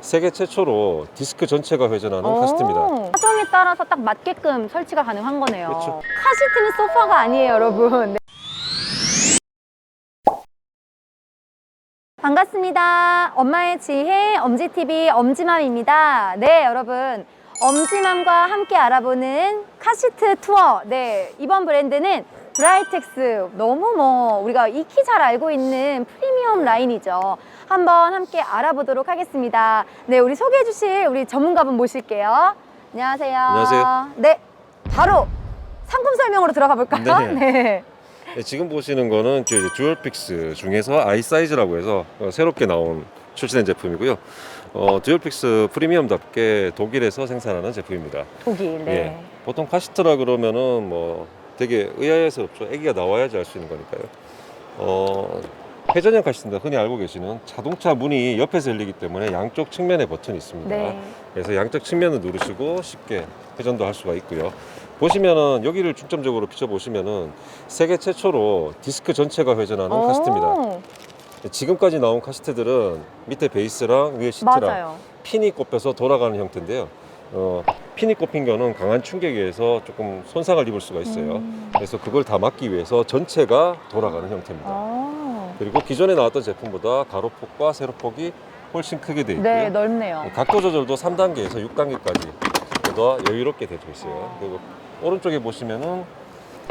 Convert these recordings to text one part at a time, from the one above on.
세계 최초로 디스크 전체가 회전하는 오, 카시트입니다. 사정에 따라서 딱 맞게끔 설치가 가능한 거네요. 그렇죠. 카시트는 소파가 아니에요, 여러분. 네. 반갑습니다. 엄마의 지혜 엄지TV 엄지맘입니다. 네, 여러분. 엄지맘과 함께 알아보는 카시트 투어. 네, 이번 브랜드는 브라이텍스. 너무 뭐, 우리가 익히 잘 알고 있는 프리미엄 라인이죠. 한번 함께 알아보도록 하겠습니다. 네, 우리 소개해 주실 우리 전문가분 모실게요. 안녕하세요. 안녕하세요. 네, 바로 상품 설명으로 들어가 볼까요? 네. 네. 네, 지금 보시는 거는 이제 듀얼픽스 중에서 아이 사이즈라고 해서 어, 새롭게 나온 출시된 제품이고요. 어, 듀얼픽스 프리미엄답게 독일에서 생산하는 제품입니다. 독일. 네. 예. 보통 카시트라 그러면은 뭐 되게 의아해스럽죠. 아기가 나와야지 알 수 있는 거니까요. 어, 회전형 카시트인데 흔히 알고 계시는 자동차 문이 옆에서 열리기 때문에 양쪽 측면에 버튼이 있습니다. 네. 그래서 양쪽 측면을 누르시고 쉽게 회전도 할 수가 있고요. 보시면은 여기를 중점적으로 비춰보시면은 세계 최초로 디스크 전체가 회전하는 오, 카시트입니다. 지금까지 나온 카시트들은 밑에 베이스랑 위에 시트랑 맞아요. 핀이 꼽혀서 돌아가는 형태인데요. 어, 핀이 꼽힌 거는 강한 충격에 의해서 조금 손상을 입을 수가 있어요. 음. 그래서 그걸 다 막기 위해서 전체가 돌아가는 형태입니다. 어. 그리고 기존에 나왔던 제품보다 가로폭과 세로폭이 훨씬 크게 되어 있고요. 네, 넓네요. 각도 조절도 3단계에서 6단계까지 보다 여유롭게 되어 있어요. 어. 그리고 오른쪽에 보시면은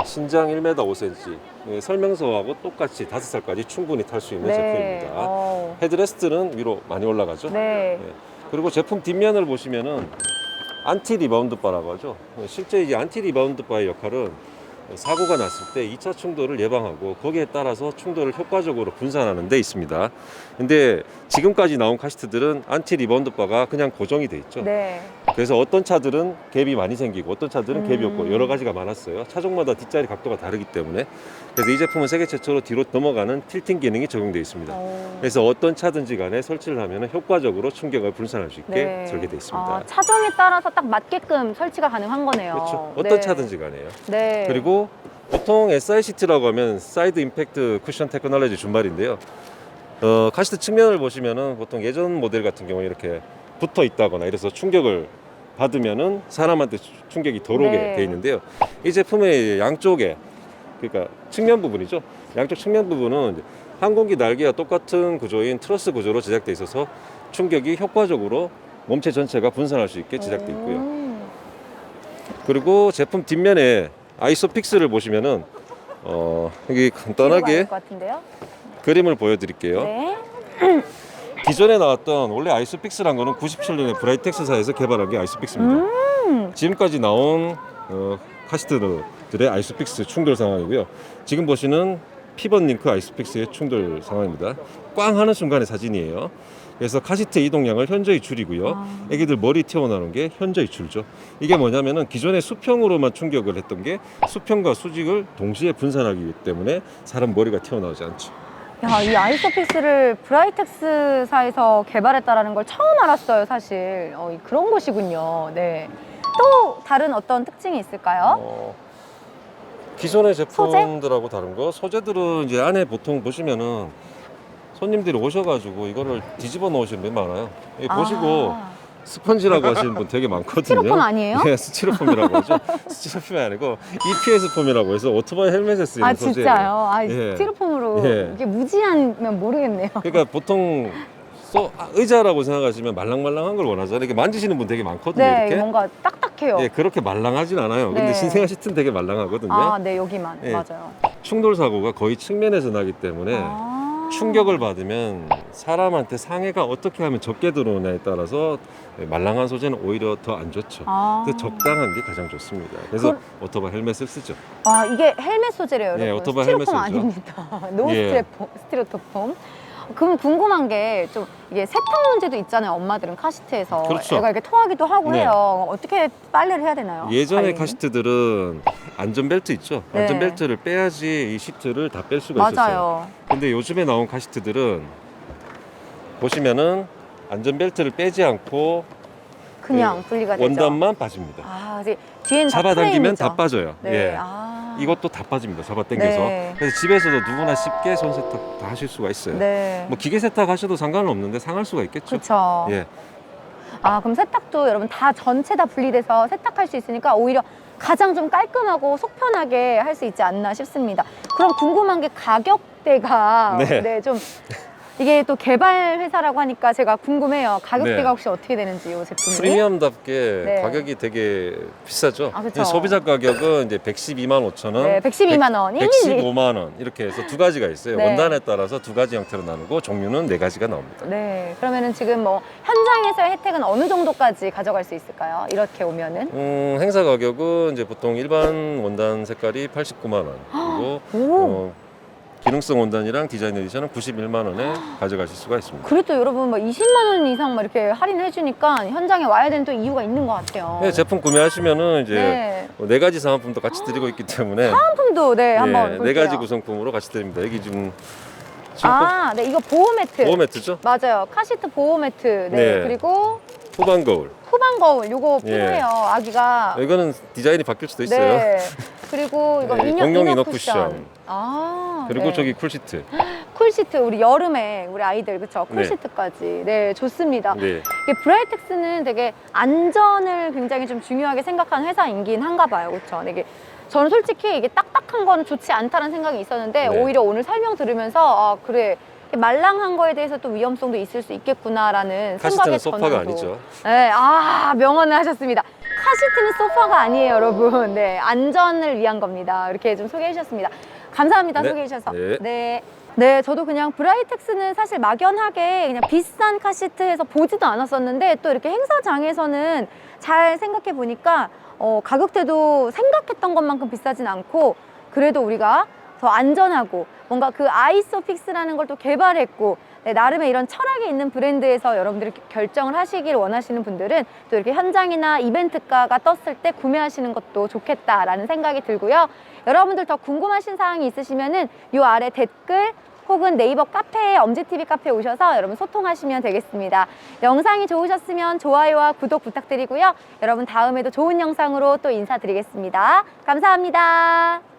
신장 1m 5cm 예, 설명서하고 똑같이 5살까지 충분히 탈 수 있는 네. 제품입니다. 어. 헤드레스트는 위로 많이 올라가죠. 네. 예. 그리고 제품 뒷면을 보시면은 안티 리바운드 바라고 하죠. 실제 이제 안티 리바운드 바의 역할은 사고가 났을 때 2차 충돌을 예방하고 거기에 따라서 충돌을 효과적으로 분산하는 데 있습니다. 근데 지금까지 나온 카시트들은 안티 리바운드 바가 그냥 고정이 돼 있죠. 네. 그래서 어떤 차들은 갭이 많이 생기고 어떤 차들은 갭이 음. 없고 여러 가지가 많았어요. 차종마다 뒷자리 각도가 다르기 때문에 그래서 이 제품은 세계 최초로 뒤로 넘어가는 틸팅 기능이 적용되어 있습니다. 어. 그래서 어떤 차든지 간에 설치를 하면 효과적으로 충격을 분산할 수 있게 네. 설계되어 있습니다. 아, 차종에 따라서 딱 맞게끔 설치가 가능한 거네요. 그렇죠. 어떤 네. 차든지 간에요. 네. 그리고 보통 SICT라고 하면 사이드 임팩트 쿠션 테크놀로지 준말인데요. 어, 카시트 측면을 보시면은 보통 예전 모델 같은 경우에 이렇게 붙어 있다거나 이래서 충격을 받으면은 사람한테 추- 충격이 덜 오게 네. 돼 있는데요. 이 제품의 양쪽에 그러니까 측면 부분이죠. 양쪽 측면 부분은 항공기 날개와 똑같은 구조인 트러스 구조로 제작돼 있어서 충격이 효과적으로 몸체 전체가 분산할 수 있게 제작돼 있고요. 음. 그리고 제품 뒷면에 아이소픽스를 보시면은 어, 여기 간단하게 같은데요? 그림을 보여드릴게요. 네. 기존에 나왔던 원래 아이소픽스란 거는 97년에 브라이텍스사에서 개발한 게 아이소픽스입니다. 음. 지금까지 나온 어, 카시트들의 아이소픽스 충돌 상황이고요. 지금 보시는 피번 링크 아이소픽스의 충돌 상황입니다. 꽝 하는 순간의 사진이에요. 그래서 카시트 이동량을 현저히 줄이고요. 아. 애기들 머리 튀어나오는 게 현저히 줄죠. 이게 뭐냐면은 기존에 수평으로만 충격을 했던 게 수평과 수직을 동시에 분산하기 때문에 사람 머리가 튀어나오지 않죠. 야, 이 아이소픽스를 브라이텍스사에서 개발했다라는 걸 처음 알았어요, 사실. 어, 이- 그런 곳이군요. 네. 또 다른 어떤 특징이 있을까요? 어, 기존의 제품들하고 다른 거 소재들은 이제 안에 보통 보시면은 손님들이 오셔가지고 이거를 뒤집어 놓으시는 분 많아요. 여기 보시고 아, 스펀지라고 하시는 분 되게 많거든요. 스티로폼 아니에요? 예, 스티로폼이라고 하죠. 스티로폼이 아니고 EPS 폼이라고 해서 오토바이 헬멧에 쓰이는 아 소재예요. 진짜요? 아 예. 스티로폼으로 예. 이게 무지하면 모르겠네요. 그러니까 보통 소, 아, 의자라고 생각하시면 말랑말랑한 걸 원하잖아요. 이렇게 만지시는 분 되게 많거든요. 네, 이렇게. 뭔가 딱딱해요. 예, 그렇게 말랑하진 않아요. 근데 네. 신생아 시트는 되게 말랑하거든요. 아, 네 여기만 예. 맞아요. 충돌 사고가 거의 측면에서 나기 때문에 아. 충격을 받으면 사람한테 상해가 어떻게 하면 적게 들어오냐에 따라서 말랑한 소재는 오히려 더 안 좋죠. 아. 근데 적당한 게 가장 좋습니다. 그래서 그- 오토바이 헬멧을 쓰죠. 아 이게 헬멧 소재래요, 여러분. 네, 오토바이 스티로폼 헬멧 소재죠. 아닙니다. 노 예. 스티로폼, 스티로폼. 그럼 궁금한 게 좀 이게 세탁 문제도 있잖아요. 엄마들은 카시트에서 그렇죠. 애가 이렇게 토하기도 하고 네. 해요. 어떻게 빨래를 해야 되나요? 예전에 관리는? 카시트들은 안전벨트 있죠. 네. 안전벨트를 빼야지 이 시트를 다 뺄 수가 있었어요. 맞아요. 근데 요즘에 나온 카시트들은 보시면은 안전벨트를 빼지 않고 그냥 분리가 되죠. 원단만 빠집니다. 아, 이제 다 잡아당기면 프레임이죠. 다 빠져요. 네. 예. 아. 이것도 다 빠집니다. 잡아 당겨서. 네. 그래서 집에서도 누구나 쉽게 손 세탁 다 하실 수가 있어요. 네. 뭐 기계 세탁 하셔도 상관은 없는데 상할 수가 있겠죠. 그렇죠. 예. 아 그럼 세탁도 여러분 다 전체 다 분리돼서 세탁할 수 있으니까 오히려 가장 좀 깔끔하고 속 편하게 할 수 있지 않나 싶습니다. 그럼 궁금한 게 가격대가 네. 네, 좀 이게 또 개발 회사라고 하니까 제가 궁금해요. 가격대가 네. 혹시 어떻게 되는지 이 제품이? 프리미엄답게 네. 가격이 되게 비싸죠. 아, 그쵸. 이제 소비자 가격은 이제 112만 5천 원, 네, 112만 원. 1mm. 115만 원 이렇게 해서 두 가지가 있어요. 네. 원단에 따라서 두 가지 형태로 나누고 종류는 네 가지가 나옵니다. 네, 그러면은 지금 뭐 현장에서의 혜택은 어느 정도까지 가져갈 수 있을까요? 이렇게 오면은? 음, 행사 가격은 이제 보통 일반 원단 색깔이 89만 원 그리고 오. 어, 기능성 원단이랑 디자인 에디션은 91만 원에 가져가실 수가 있습니다. 그래도 여러분 뭐 20만 원 이상 막 이렇게 할인해 주니까 현장에 와야 되는 또 이유가 있는 것 같아요. 네, 제품 구매하시면은 이제 네. 어, 네 가지 상품도 같이 드리고 있기 때문에 상품도 네, 한번 네, 볼게요. 네 가지 구성품으로 같이 드립니다. 여기 지금 지금 아, 네, 이거 보호 매트. 보호 매트죠? 맞아요. 카시트 보호 매트. 네. 네. 그리고 후반 거울. 후방 거울 요거 예. 필요해요. 아기가. 이거는 디자인이 바뀔 수도 있어요. 네. 그리고 이거 네, 인형 공룡 이너 쿠션. 아. 그리고 네. 저기 쿨시트. 쿨시트 우리 여름에 우리 아이들 그쵸 네. 쿨시트까지 네 좋습니다. 네. 이게 브라이텍스는 되게 안전을 굉장히 좀 중요하게 생각하는 회사이긴 한가 봐요. 그렇죠? 이게 저는 솔직히 이게 딱딱한 거는 좋지 않다는 생각이 있었는데 네. 오히려 오늘 설명 들으면서 아 그래 말랑한 거에 대해서 또 위험성도 있을 수 있겠구나라는 생각에 소파가 저는 또- 아니죠. 네, 아 명언을 하셨습니다. 카시트는 소파가 아니에요, 여러분. 네, 안전을 위한 겁니다. 이렇게 좀 소개해 주셨습니다. 감사합니다, 네. 소개해 주셔서. 네. 네. 네, 저도 그냥 브라이텍스는 사실 막연하게 그냥 비싼 카시트에서 보지도 않았었는데 또 이렇게 행사장에서는 잘 생각해 보니까 어, 가격대도 생각했던 것만큼 비싸진 않고 그래도 우리가 더 안전하고 뭔가 그 아이소픽스라는 걸 또 개발했고 네, 나름의 이런 철학이 있는 브랜드에서 여러분들이 결정을 하시길 원하시는 분들은 또 이렇게 현장이나 이벤트가가 떴을 때 구매하시는 것도 좋겠다라는 생각이 들고요. 여러분들 더 궁금하신 사항이 있으시면은 요 아래 댓글 혹은 네이버 카페에 엄지TV 카페에 오셔서 여러분 소통하시면 되겠습니다. 영상이 좋으셨으면 좋아요와 구독 부탁드리고요. 여러분 다음에도 좋은 영상으로 또 인사드리겠습니다. 감사합니다.